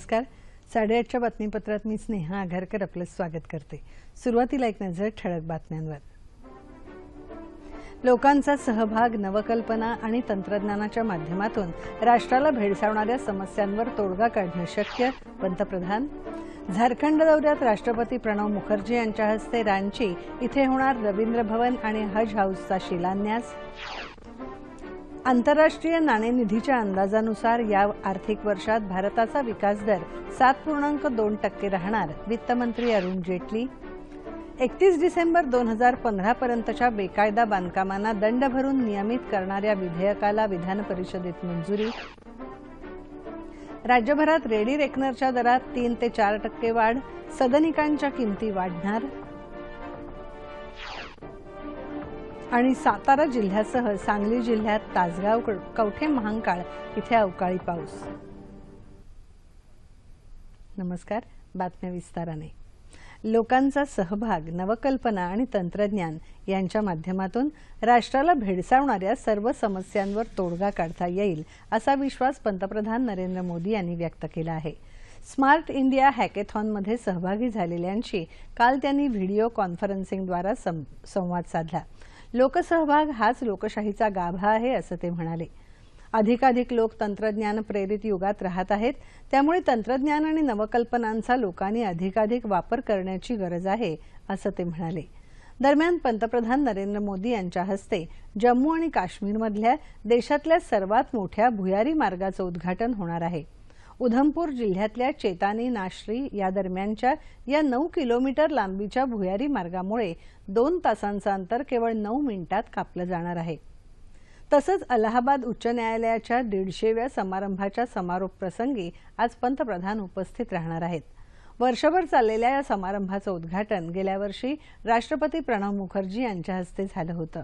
नमस्कार. साडेआठच्या बातमीपत्रात मी स्नेहा आघारकर आपलं स्वागत करते. सुरुवातीला एक नजर ठळक बातम्यांवर. लोकांचा सहभाग नवकल्पना आणि तंत्रज्ञानाच्या माध्यमातून राष्ट्राला भेडसावणाऱ्या समस्यांवर तोडगा काढणं शक्य? पंतप्रधान. झारखंड दौऱ्यात राष्ट्रपती प्रणव मुखर्जी यांच्या हस्ते रांची इथे होणार रवींद्र भवन आणि हज हाऊसचा शिलान्यास. आंतरराष्ट्रीय नाणेनिधीच्या अंदाजानुसार या आर्थिक वर्षात भारताचा विकास दर सात पूर्णांक दोन टक्के राहणार वित्तमंत्री अरुण जेटली. एकतीस डिसेंबर दोन हजार पंधरापर्यंतच्या बेकायदा बांधकामांना दंड भरून नियमित करणाऱ्या विधेयकाला विधान परिषदेत मंजुरी. राज्यभरात रेडी रेकनरच्या दरात तीन ते चार टक्के वाढ सदनिकांच्या किमती वाढणार. आणि सातारा जिल्ह्यासह सांगली जिल्ह्यात तासगाव कवठे महांकाळ इथे अवकाळी पाऊस. नमस्कार बातम्या विस्ताराने. लोकांचा सहभाग नवकल्पना आणि तंत्रज्ञान यांच्या माध्यमातून राष्ट्राला भेडसावणाऱ्या सर्व समस्यांवर तोडगा काढता येईल असा विश्वास पंतप्रधान नरेंद्र मोदी यांनी व्यक्त केला आहे. स्मार्ट इंडिया हॅकेथॉनमध्ये सहभागी झालेल्यांशी काल त्यांनी व्हिडिओ कॉन्फरन्सिंगद्वारा संवाद साधला. लोकसहभाग हाच लोकशाहीचा गाभा आहे असं ते म्हणाले. अधिकाधिक लोक तंत्रज्ञान प्रेरित युगात राहत आहेत त्यामुळे तंत्रज्ञान आणि नवकल्पनांचा लोकांनी अधिकाधिक वापर करण्याची गरज आहे असं ते म्हणाले. दरम्यान पंतप्रधान नरेंद्र मोदी यांच्या हस्ते जम्मू आणि काश्मीरमधल्या देशातल्या सर्वात मोठ्या भुयारी मार्गाचं उद्घाटन होणार आहे. उधमपूर जिल्ह्यातल्या चेतानी नाश्री या दरम्यानच्या या नऊ किलोमीटर लांबीच्या भुयारी मार्गामुळे दोन तासांचं अंतर केवळ नऊ मिनिटात कापलं जाणार आहे. तसंच अलाहाबाद उच्च न्यायालयाच्या दीडशेव्या समारंभाच्या समारोप प्रसंगी आज पंतप्रधान उपस्थित राहणार आहेत. वर्षभर चाललेल्या या समारंभाचं उद्घाटन गेल्या वर्षी राष्ट्रपती प्रणव मुखर्जी यांच्या हस्ते झालं होतं.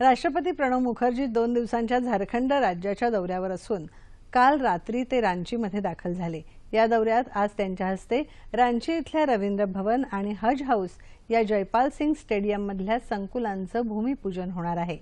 राष्ट्रपती प्रणव मुखर्जी दोन दिवसांच्या झारखंड राज्याच्या दौऱ्यावर असून काल रात्री ते रांचीमध्ये दाखल झाले. या दौऱ्यात आज त्यांच्या हस्ते रांची इथल्या रवींद्र भवन आणि हज हाऊस या जयपाल सिंग स्टेडियममधल्या संकुलांचं भूमिपूजन होणार आहे.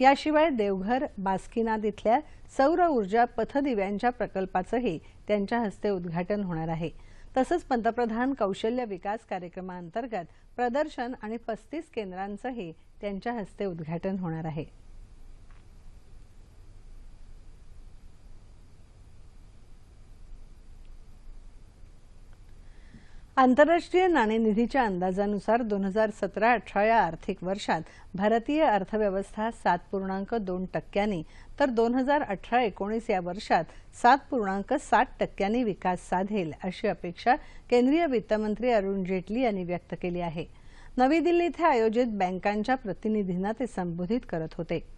याशिवाय देवघर बास्कीनाथ इथल्या सौर ऊर्जा पथदिव्यांच्या प्रकल्पाचंही त्यांच्या हस्ते उद्घाटन होणार आहे. तसंच पंतप्रधान कौशल्य विकास कार्यक्रमाअंतर्गत प्रदर्शन आणि पस्तीस केंद्रांचंही त्यांच्या हस्ते उद्घाटन होणार आहे. आंतरराष्ट्रीय नाणेनिधीच्या अंदाजानुसार दोन हजार सतरा अठरा या आर्थिक वर्षात भारतीय अर्थव्यवस्था सात पूर्णांक दोन टक्क्यांनी तर दोन हजार अठरा एकोणीस या वर्षात सात पूर्णांक सात टक्क्यांनी विकास साधेल अशी अपेक्षा केंद्रीय वित्तमंत्री अरुण जेटली यांनी व्यक्त केली आहे. नवी दिल्ली इथं आयोजित बँकांच्या प्रतिनिधींना ते संबोधित करत होते.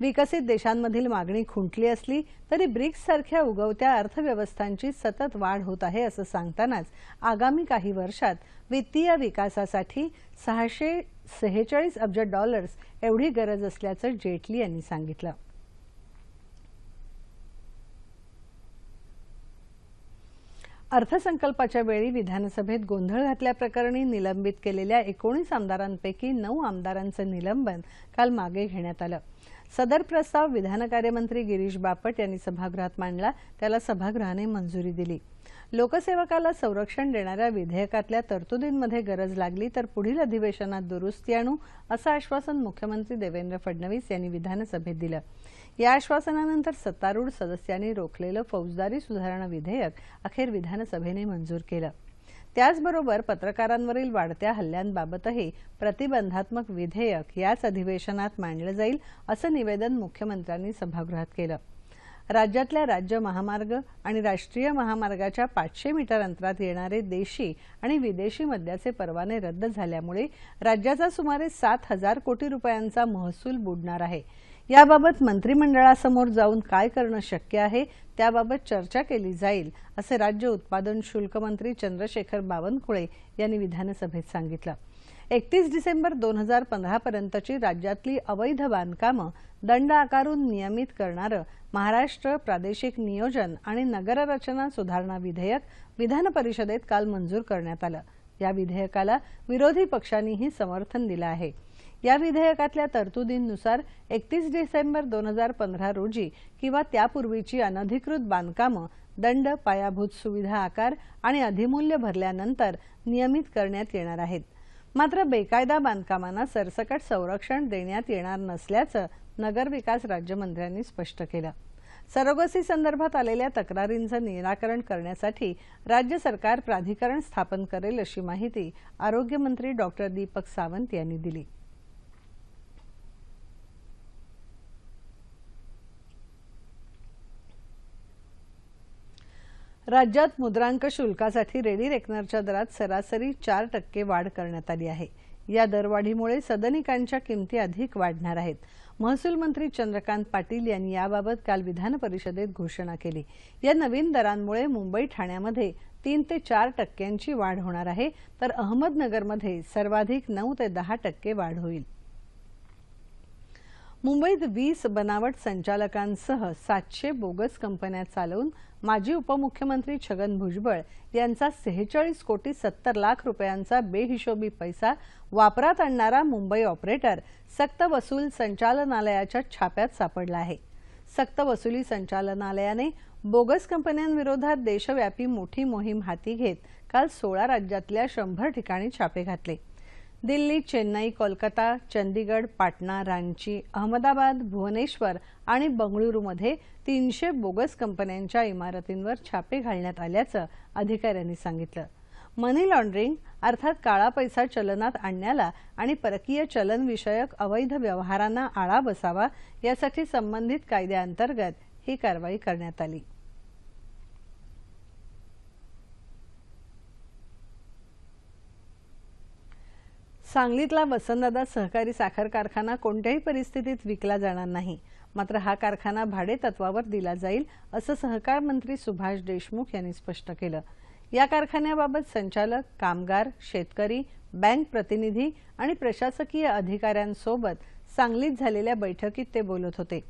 विकसित देशांमधील मागणी खुंटली असली तरी ब्रिक्ससारख्या उगवत्या अर्थव्यवस्थांची सतत वाढ होत आहे असं सांगतानाच आगामी काही वर्षात वित्तीय विकासासाठी सहाशे सेहेचाळीस अब्ज डॉलर्स एवढी गरज असल्याचं जेटली यांनी सांगितलं. अर्थसंकल्पाच्या वेळी विधानसभेत गोंधळ घातल्याप्रकरणी निलंबित केलेल्या एकोणीस आमदारांपैकी नऊ आमदारांचं निलंबन काल मागे घेण्यात आलं. सदर प्रस्ताव विधान कार्यमंत्री गिरीश बापट यांनी सभागृहात मांडला. त्याला सभागृहाने मंजुरी दिली. लोकसेवकाला संरक्षण देणाऱ्या विधेयकातल्या तरतुदींमध्ये गरज लागली तर पुढील अधिवेशनात दुरुस्ती आणू असं आश्वासन मुख्यमंत्री देवेंद्र फडणवीस यांनी विधानसभेत दिलं. या आश्वासनानंतर सत्तारूढ सदस्यांनी रोखलेलं फौजदारी सुधारणा विधेयक अखेर विधानसभेने मंजूर केलं. त्याचबरोबर पत्रकारांवरील वाढत्या हल्ल्यांबाबतही प्रतिबंधात्मक विधेयक याच अधिवेशनात मांडलं जाईल असं निवेदन मुख्यमंत्र्यांनी सभागृहात केलं. राज्यातल्या राज्य महामार्ग आणि राष्ट्रीय महामार्गाच्या पाचशे मीटर अंतरात येणारे देशी आणि विदेशी मद्याचे परवाने रद्द झाल्यामुळे राज्याचा सुमारे सात हजार कोटी रुपयांचा महसूल बुडणार आहे. याबाबत मंत्रिमंडळासमोर जाऊन काय करणं शक्य आहे त्याबाबत चर्चा केली जाईल असं राज्य उत्पादन शुल्क मंत्री चंद्रशेखर बावनकुळे यांनी विधानसभेत सांगितलं. एकतीस डिसेंबर दोन हजार पंधरापर्यंतची राज्यातली अवैध बांधकामं दंड आकारून नियमित करणारं महाराष्ट्र प्रादेशिक नियोजन आणि नगररचना सुधारणा विधेयक विधान परिषदेत काल मंजूर करण्यात आलं. या विधेयकाला विरोधी पक्षांनीही समर्थन दिलं आहे. या विधेयकातल्या तरतुदींनुसार एकतीस डिसेंबर दोन हजार पंधरा रोजी किंवा त्यापूर्वीची अनधिकृत बांधकामं दंड पायाभूत सुविधा आकार आणि अधिमूल्य भरल्यानंतर नियमित करण्यात येणार आहेत. मात्र बेकायदा बांधकामांना सरसकट संरक्षण देण्यात येणार नसल्याचं नगरविकास राज्यमंत्र्यांनी स्पष्ट केलं. सरोगसी संदर्भात आलेल्या तक्रारींचं निराकरण करण्यासाठी राज्य सरकार प्राधिकरण स्थापन करेल अशी माहिती आरोग्यमंत्री डॉक्टर दीपक सावंत यांनी दिली. राज्यात मुद्रांक शुल्कासाठी रेडी रेकनरच्या दरात सरासरी चार टक्के वाढ करण्यात आली आहे. या दरवाढीमुळे सदनिकांच्या किमती अधिक वाढणार आहेत. महसूल मंत्री चंद्रकांत पाटील यांनी याबाबत काल विधान परिषदेत घोषणा केली. या नवीन दरांमुळे मुंबई ठाण्यामध्ये तीन ते चार टक्क्यांची वाढ होणार आहे तर अहमदनगरमध्ये सर्वाधिक नऊ ते दहा टक्के वाढ होईल. मुंबईत वीस बनावट संचालकांसह सातशे बोगस कंपन्या चालवून माजी उपमुख्यमंत्री छगन भुजबळ यांचा सेहेचाळीस कोटी सत्तर लाख रुपयांचा बेहिशोबी पैसा वापरात आणणारा मुंबई ऑपरेटर सक्तवसूल संचालनालयाच्या छाप्यात सापडला आहे. सक्तवसुली संचालनालयाने बोगस कंपन्यांविरोधात देशव्यापी मोठी मोहीम हाती घेत काल सोळा राज्यातल्या शंभर ठिकाणी छापे घातले. दिल्ली चेन्नई कोलकाता चंदीगड पाटणा रांची अहमदाबाद भुवनेश्वर आणि बंगळुरूमध्ये तीनशे बोगस कंपन्यांच्या इमारतींवर छापे घालण्यात आल्याचं अधिकाऱ्यांनी सांगितलं. मनी लॉन्ड्रिंग अर्थात काळा पैसा चलनात आणण्याला आणि परकीय चलनविषयक अवैध व्यवहारांना आळा बसावा यासाठी संबंधित कायद्याअंतर्गत ही कारवाई करण्यात आली. सांगलीतला वसंतदादा सहकारी साखर कारखाना कोणत्याही परिस्थितीत विकला जाणार नाही. मात्र हा कारखाना भाडे तत्वावर दिला जाईल असं सहकार मंत्री सुभाष देशमुख यांनी स्पष्ट केलं. या कारखान्याबाबत संचालक कामगार शेतकरी बँक प्रतिनिधी आणि प्रशासकीय अधिकाऱ्यांसोबत सांगलीत झालेल्या बैठकीत ते बोलत होते.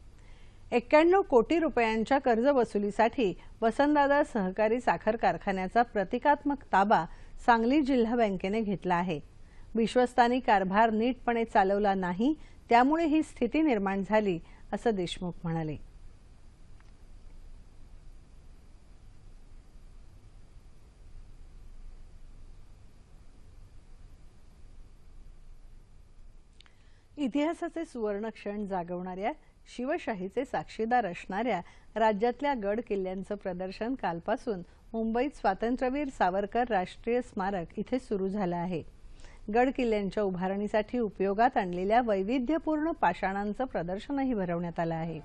एक्क्याण्णव कोटी रुपयांच्या कर्ज वसुलीसाठी वसंतदादा सहकारी साखर कारखान्याचा प्रतिकात्मक ताबा सांगली जिल्हा बँकेने घेतला आहे. विश्वस्तानी कारभार नीटपणे चालवला नाही त्यामुळे ही स्थिती निर्माण झाली असं देशमुख म्हणाले. इतिहासाचे सुवर्ण क्षण जागवणाऱ्या शिवशाहीचे साक्षीदार असणाऱ्या राज्यातल्या गड किल्ल्यांचं प्रदर्शन कालपासून मुंबईत स्वातंत्र्यवीर सावरकर राष्ट्रीय स्मारक इथे सुरू झालं आहे. गड किल्ल्यांच्या उभारणीसाठी उपयोगात आणलेल्या वैविध्यपूर्ण पाषाणांचं प्रदर्शनही भरवण्यात आलं आहे.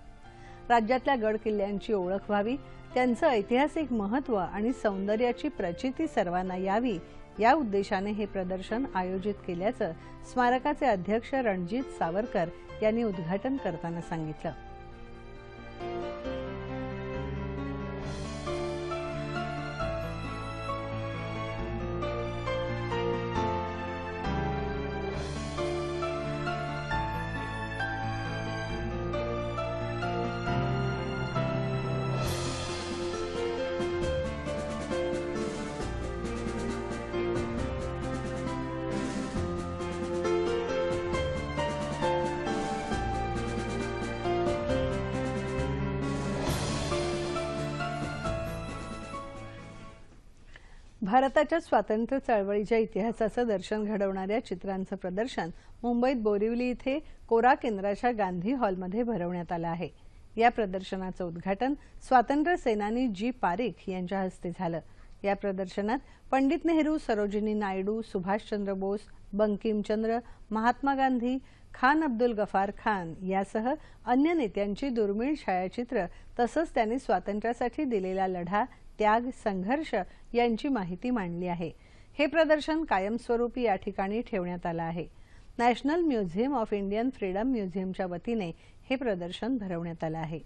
राज्यातल्या गड किल्ल्यांची ओळख व्हावी त्यांचं ऐतिहासिक महत्त्व आणि सौंदर्याची प्रचिती सर्वांना यावी या उद्देशाने हे प्रदर्शन आयोजित केल्याचं स्मारकाचे अध्यक्ष रणजित सावरकर यांनी उद्घाटन करताना सांगितलं. भारताच्या स्वातंत्र्य चळवळीच्या इतिहासाचं दर्शन घडवणाऱ्या चित्रांचं प्रदर्शन मुंबईत बोरिवली इथे कोरा केंद्राच्या गांधी हॉलमध्ये भरवण्यात आलं आहे. या प्रदर्शनाचं उद्घाटन स्वातंत्र्य सेनानी जी पारिख यांच्या हस्ते झालं. या प्रदर्शनात पंडित नेहरू सरोजिनी नायडू सुभाषचंद्र बोस बंकिमचंद्र महात्मा गांधी खान अब्दुल गफार खान यासह अन्य नेत्यांची दुर्मिळ छायाचित्र तसंच त्यांनी स्वातंत्र्यासाठी दिलेला लढा त्याग संघर्ष यांची माहिती मांडली आहे. हे प्रदर्शन कायमस्वरूपी या ठिकाणी ठेवण्यात आलं आहे. National museum of Indian freedom म्युझियमच्या वतीने हे प्रदर्शन भरवण्यात आलं आहे.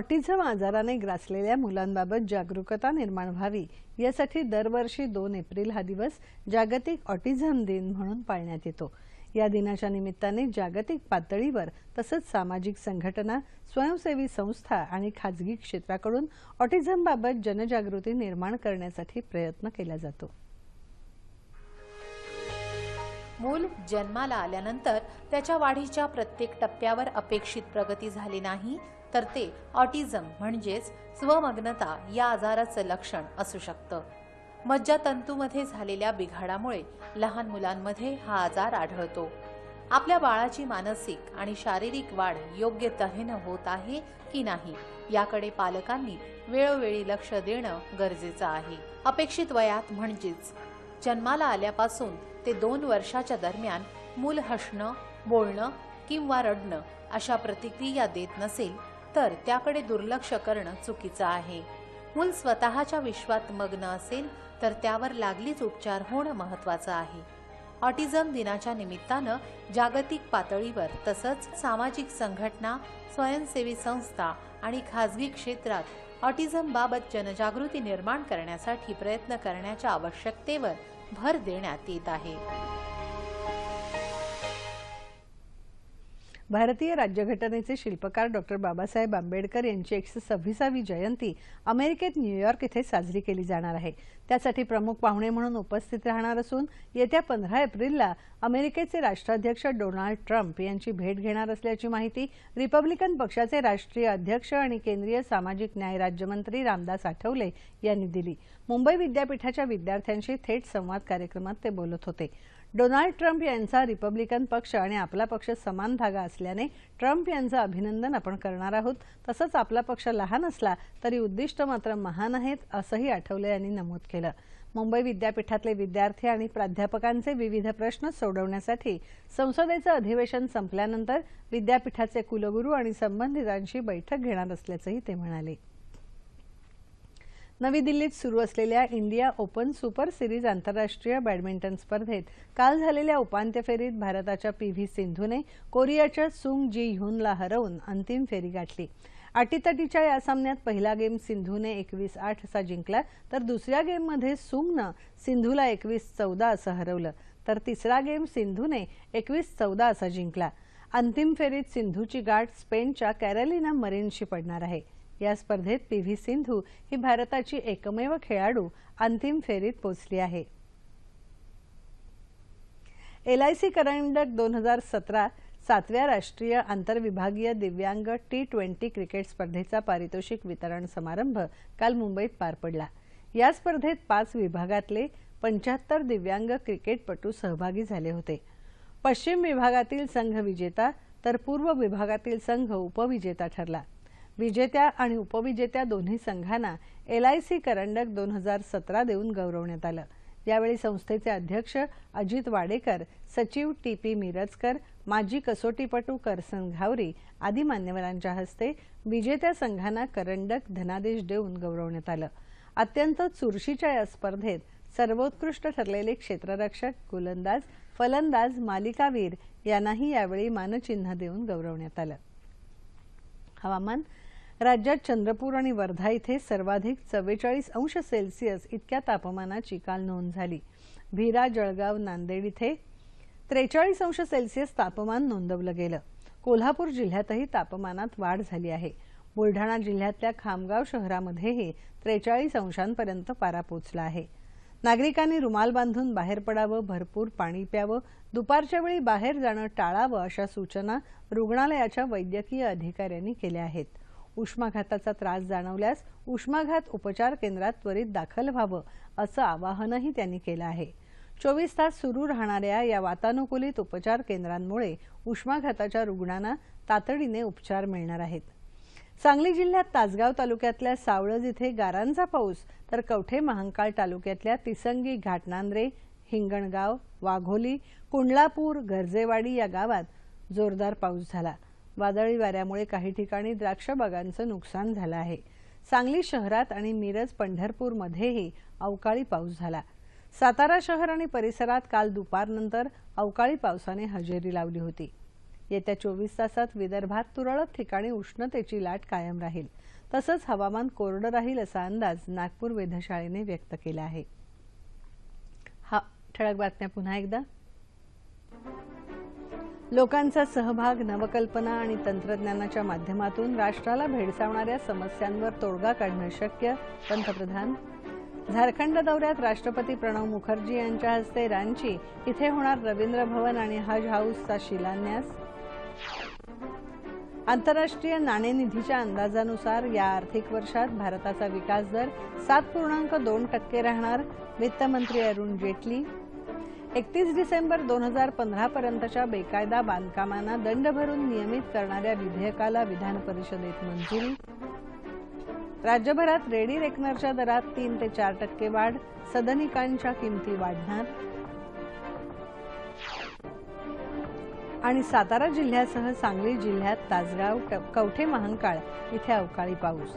ऑटिझम आजाराने ग्रासलेल्या मुलांबाबत जागरूकता निर्माण व्हावी यासाठी दरवर्षी दोन एप्रिल हा दिवस जागतिक ऑटिझम दिन म्हणून पाळण्यात येतो. या दिनाच्या निमित्ताने जागतिक पातळीवर तसंच सामाजिक संघटना स्वयंसेवी संस्था आणि खाजगी क्षेत्राकडून ऑटिझमबाबत जनजागृती निर्माण करण्यासाठी प्रयत्न केला जातो. मूल जन्माला आल्यानंतर त्याच्या वाढीच्या प्रत्येक टप्प्यावर अपेक्षित प्रगती झाली नाही तर ते ऑटिझम म्हणजेच स्वमग्नता या आजाराचं लक्षण असू शकतं. मज्जातंतूमध्ये झालेल्या बिघाडामुळे लहान मुलांमध्ये हा आजार आढळतो. आपल्या बाळाची मानसिक आणि शारीरिक वाढ योग्य तऱ्हेनं होत आहे की नाही याकडे पालकांनी वेळोवेळी लक्ष देणं गरजेचं आहे. अपेक्षित वयात म्हणजेच जन्माला आल्यापासून ते दोन वर्षाच्या दरम्यान मूल हसणं बोलणं किंवा रडणं अशा प्रतिक्रिया देत नसेल तर त्याकडे दुर्लक्ष करणं चुकीचं आहे. मूल स्वतःच्या विश्वात मग्न असेल तर त्यावर लागलीच उपचार होणं महत्वाचं आहे. ऑटिझम दिनाच्या निमित्तानं जागतिक पातळीवर तसंच सामाजिक संघटना स्वयंसेवी संस्था आणि खाजगी क्षेत्रात ऑटिझम बाबत जनजागृती निर्माण करण्यासाठी प्रयत्न करण्याच्या आवश्यकतेवर भर देण्यात येत आहे. भारतीय राज्यघटनेचे शिल्पकार डॉक्टर बाबासाहेब आंबेडकर यांची एकशे सव्वीसावी जयंती अमेरिकेत न्यूयॉर्क इथे साजरी केली जाणार आहे. त्यासाठी प्रमुख पाहुणे म्हणून उपस्थित राहणार असून येत्या पंधरा एप्रिलला अमेरिकेचे राष्ट्राध्यक्ष डोनाल्ड ट्रम्प यांची भेट घेणार असल्याची माहिती रिपब्लिकन पक्षाचे राष्ट्रीय अध्यक्ष आणि केंद्रीय सामाजिक न्याय राज्यमंत्री रामदास आठवले यांनी दिली. मुंबई विद्यापीठाच्या विद्यार्थ्यांशी थेट संवाद कार्यक्रमात ते बोलत होते. डोनाल्ड ट्रम्प यांचा रिपब्लिकन पक्ष आणि आपला पक्ष समान धागा असल्याने ट्रम्प यांचं अभिनंदन आपण करणार आहोत. तसंच आपला पक्ष लहान असला तरी उद्दिष्ट मात्र महान आहेत असंही आठवले यांनी नमूद केलं. मुंबई विद्यापीठातले विद्यार्थी आणि प्राध्यापकांचे विविध प्रश्न सोडवण्यासाठी संसदेचं अधिवेशन संपल्यानंतर विद्यापीठाचे कुलगुरू आणि संबंधितांशी बैठक घेणार असल्याचंही ते म्हणाले. नवी दिल्लीत सुरू असलेल्या इंडिया ओपन सुपर सिरीज आंतरराष्ट्रीय बॅडमिंटन स्पर्धेत काल झालेल्या उपांत्य फेरीत भारताच्या पी व्ही सिंधूने कोरियाच्या सुंग जी ह्यूनला हरवून अंतिम फेरी गाठली. अटीतटीच्या या सामन्यात पहिला गेम सिंधूने एकवीस आठ असा जिंकला तर दुसऱ्या गेममध्ये सुंगनं सिंधूला एकवीस चौदा असं हरवलं तर तिसरा गेम सिंधूने एकवीस चौदा असा जिंकला. अंतिम फेरीत सिंधूची गाठ स्पेनच्या कॅरोलिना मरीनशी पडणार आहे. या स्पर्धेत पी व्ही सिंधू ही भारताची एकमेव खेळाडू अंतिम फेरीत पोचली आहे. एलआयसी करंडक दोन हजार सतरा सातव्या राष्ट्रीय आंतरविभागीय दिव्यांग टी ट्वेंटी क्रिकेट स्पर्धेचा पारितोषिक वितरण समारंभ काल मुंबईत पार पडला. या स्पर्धेत पाच विभागातले पंच्याहत्तर दिव्यांग क्रिकेटपटू सहभागी झाले होते. पश्चिम विभागातील संघ विजेता तर पूर्व विभागातील संघ उपविजेता ठरला. विजेत्या आणि उपविजेत्या दोन्ही संघांना एलआयसी करंडक दोन हजार सतरा देऊन गौरवण्यात आलं. यावेळी संस्थेचे अध्यक्ष अजित वाडेकर सचिव टी पी मिरजकर माजी कसोटीपटू करसन घावरी आदी मान्यवरांच्या हस्ते विजेत्या संघांना करंडक धनादेश देऊन गौरवण्यात आलं. अत्यंत चुरशीच्या या स्पर्धेत सर्वोत्कृष्ट ठरलेले क्षेत्ररक्षक गोलंदाज फलंदाज मालिकावीर यांनाही यावेळी मानचिन्ह देऊन गौरवण्यात आलं. हवामान राज्यात चंद्रपूर आणि वर्धा इथे सर्वाधिक चव्वेचाळीस अंश सेल्सिअस इतक्या तापमानाची काल नोंद झाली. भिरा जळगाव नांदेड इथे त्रेचाळीस अंश सेल्सिअस तापमान नोंदवलं गेलं. कोल्हापूर जिल्ह्यातही तापमानात वाढ झाली आहे. बुलढाणा जिल्ह्यातल्या खामगाव शहरामध्येही त्रेचाळीस अंशांपर्यंत पारा पोचला आहे. नागरिकांनी रुमाल बांधून बाहेर पडावं भरपूर पाणी प्यावं दुपारच्या वेळी बाहेर जाणं टाळावं अशा सूचना रुग्णालयाच्या वैद्यकीय अधिकाऱ्यांनी केल्या आहेत. उष्माघाताचा त्रास जाणवल्यास उष्माघात उपचार केंद्रात त्वरित दाखल व्हावं असं आवाहनही त्यांनी केलं आहे. चोवीस तास सुरू राहणाऱ्या या वातानुकूलित उपचार केंद्रांमुळे उष्माघाताच्या रुग्णांना तातडीने उपचार मिळणार आहेत. सांगली जिल्ह्यात तासगाव तालुक्यातल्या सावळज इथे गारांचा पाऊस तर कवठे महांकाळ तालुक्यातल्या तिसंगी घाटनांद्रे हिंगणगाव वाघोली कुंडलापूर गर्जेवाडी या गावात जोरदार पाऊस झाला. वादळी वाऱ्यामुळे काही ठिकाणी द्राक्ष बागांचं नुकसान झालं आहे. सांगली शहरात आणि मिरज पंढरपूरमध्येही अवकाळी पाऊस झाला. सातारा शहर आणि परिसरात काल दुपारनंतर अवकाळी पावसाने हजेरी लावली होती. येत्या चोवीस तासात विदर्भात तुरळक ठिकाणी उष्णतेची लाट कायम राहील. तसंच हवामान कोरडं राहील असा अंदाज नागपूर वेधशाळेने व्यक्त केला आहे. हा ठळक बातम्या पुन्हा एकदा. लोकांचा सहभाग नवकल्पना आणि तंत्रज्ञानाच्या माध्यमातून राष्ट्राला भेडसावणाऱ्या समस्यांवर तोडगा काढणं शक्य? पंतप्रधान. झारखंड दौऱ्यात राष्ट्रपती प्रणव मुखर्जी यांच्या हस्ते रांची इथे होणार रवींद्र भवन आणि हज हाऊसचा शिलान्यास. आंतरराष्ट्रीय नाणेनिधीच्या अंदाजानुसार या आर्थिक वर्षात भारताचा विकास दर सात पूर्णांक दोन टक्के राहणार वित्तमंत्री अरुण जेटली. एकतीस डिसेंबर दोन हजार पंधरा पर्यंतच्या बेकायदा बांधकामांना दंड भरून नियमित करणाऱ्या विधेयकाला विधान परिषदेत मंजुरी. राज्यभरात रेडी रेकनरच्या दरात तीन ते चार टक्के वाढ सदनिकांच्या किमती वाढणार. आणि सातारा जिल्ह्यासह सांगली जिल्ह्यात तासगाव क- कवठे महांकाळ इथे अवकाळी पाऊस.